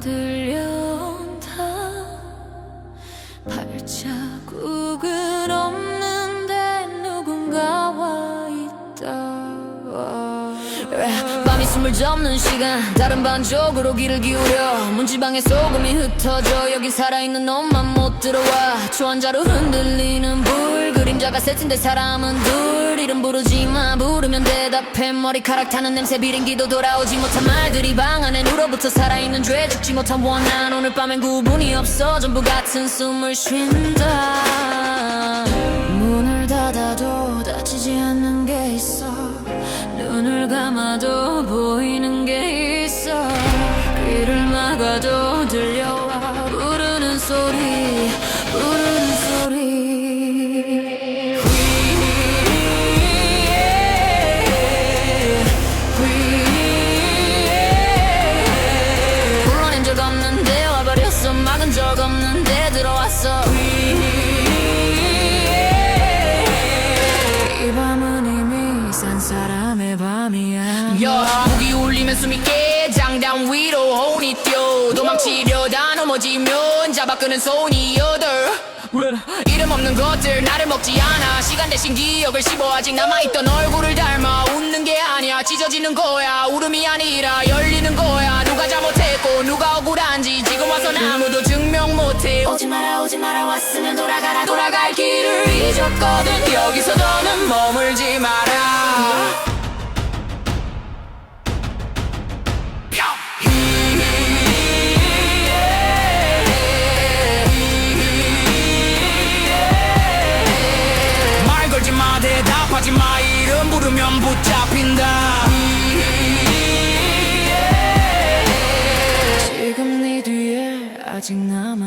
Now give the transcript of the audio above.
들려온다. 발자국은 없는데 누군가 와 있다. 밤이 숨을 접는 시간. 다른 반쪽으로 귀를 기울여. 문지방에 소금이 흩어져. 여기 살아있는 놈만 못 들어와. 초한자로 흔들리는 불그 림자가 셋인데 사람은 둘. 이름 부르지 마. 부르면 대답해. 머리카락 타는 냄새 비린기도 돌아오지 못한 말들이 방 안에 눌어붙어 살아있는 죄 죽지 못한 원한. 오늘 밤엔 구분이 없어. 전부 같은 숨을 쉰다. 문을 닫아도 닫히지 않는 게 있어. 눈을 감아도 보이는 게 있어. 귀를 막아도 들려와. 부르는 소리 산 사람의 밤이야. 야 무기 울리면 숨이 깨 장단 위로 혼이 뛰어. 도망치려다 넘어지면 잡아 끄는 손이 여덟. 이름 없는 것들 나를 먹지 않아. 시간 대신 기억을 씹어. 아직 남아있던 얼굴을 닮아. 웃는 게 아니야. 찢어지는 거야. 울음이 아니라 열리는 거 돌아갈 길을 잊었거든. 여기서 더는 머물지 마라. 말 걸지 마 대답하지 마. 이름 부르면 붙잡힌다. 지금 네 뒤에 아직 남아있다